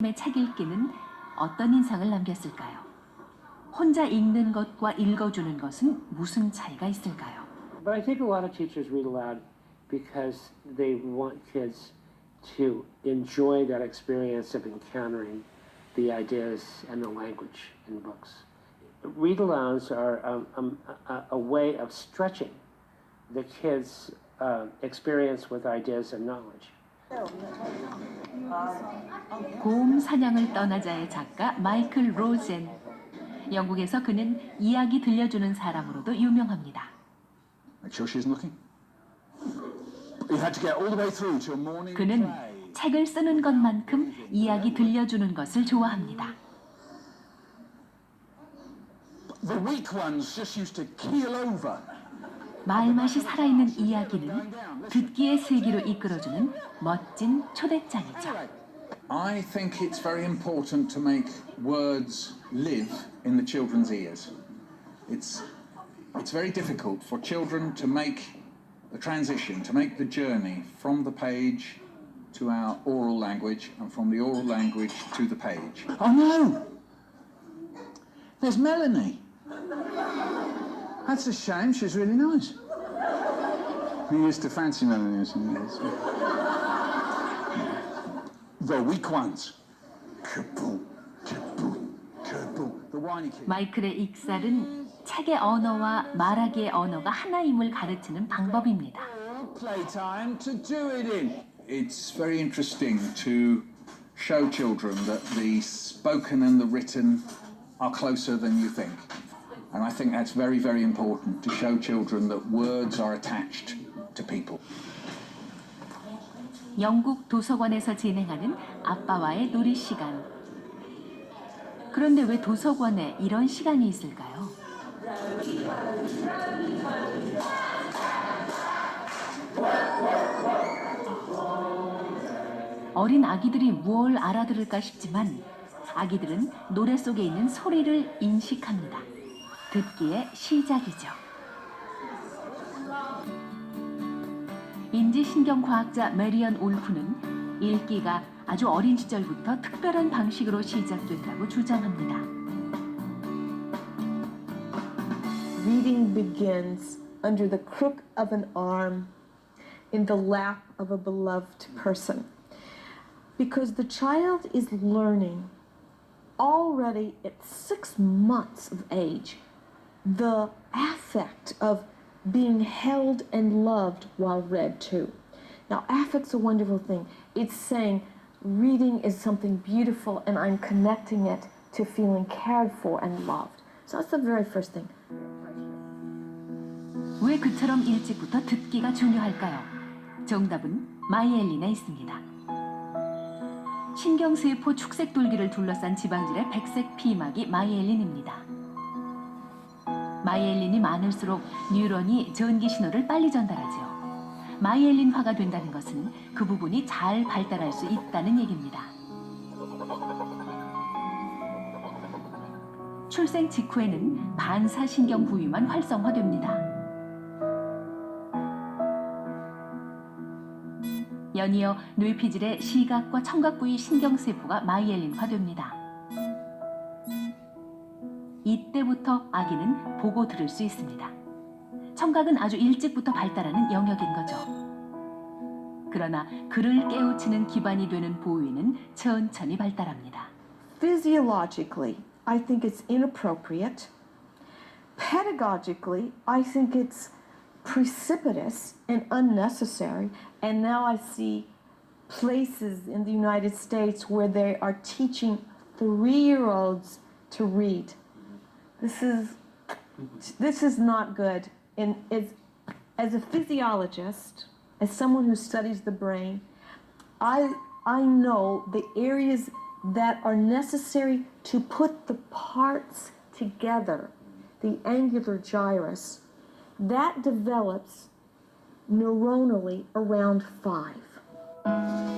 의 책 읽기는 어떤 인상을 남겼을까요? 혼자 읽는 것과 읽어주는 것은 무슨 차이가 있을까요? But I think a lot of teachers read aloud because they want kids to enjoy that experience of encountering the ideas and the language in books. Read alouds are um, um, a, a way of stretching the kids' uh, experience with ideas and knowledge. 곰 사냥을 떠나자의 작가 마이클 로젠. 영국에서 그는 이야기 들려주는 사람으로도 유명합니다. 그는. 책을 쓰는 것만큼 이야기 들려주는 것을 좋아합니다. The weak ones just used to keel over. 말맛이 살아있는 이야기는 듣기의 세계로 이끌어주는 멋진 초대장이죠. I think it's very important to make words live in the children's ears. It's it's very difficult for children to make the transition, to make the journey from the page to our oral language and from the oral language to the page. Oh no! There's Melanie. That's a shame. She's really nice. We used to fancy Melanie. as she is. The weak ones. Kaboom, kaboom, kaboom. The whiny kids. 마이클의 익살은 책의 언어와 말하기의 언어가 하나임을 가르치는 방법입니다. Playtime to do it in. It's very interesting to show children that the spoken and the written are closer than you think. And I think that's very, very important to show children that words are attached to people. 영국 도서관에서 진행하는 아빠와의 놀이 시간. 그런데 왜 도서관에 이런 시간이 있을까요? 어린 아기들이 무엇을 알아들을까 싶지만 아기들은 노래 속에 있는 소리를 인식합니다. 듣기의 시작이죠. 인지신경과학자 메리언 울프는 읽기가 아주 어린 시절부터 특별한 방식으로 시작된다고 주장합니다. Reading begins under the crook of an arm in the lap of a beloved person. Because the child is learning already at six months of age the affect of being held and loved while read to. Now, affect's a wonderful thing. It's saying reading is something beautiful and I'm connecting it to feeling cared for and loved. So that's the very first thing. 왜 그처럼 일찍부터 듣기가 중요할까요? 정답은 마이엘린에 있습니다. 신경세포 축색돌기를 둘러싼 지방질의 백색 피막이 마이엘린입니다. 마이엘린이 많을수록 뉴런이 전기 신호를 빨리 전달하죠. 마이엘린화가 된다는 것은 그 부분이 잘 발달할 수 있다는 얘기입니다. 출생 직후에는 반사신경 부위만 활성화됩니다. 연이어 뇌피질의 시각과 청각 부위 신경세포가 마이엘린화됩니다. 이때부터 아기는 보고 들을 수 있습니다. 청각은 아주 일찍부터 발달하는 영역인 거죠. 그러나 그를 깨우치는 기반이 되는 부위는 천천히 발달합니다. Physiologically, I think it's inappropriate. Pedagogically, I think it's precipitous and unnecessary. And now I see places in the United States where they are teaching three year olds to read. This is this is not good. And as, as a physiologist, as someone who studies the brain, I I know the areas that are necessary to put the parts together, the angular gyrus, that develops neuronally around five.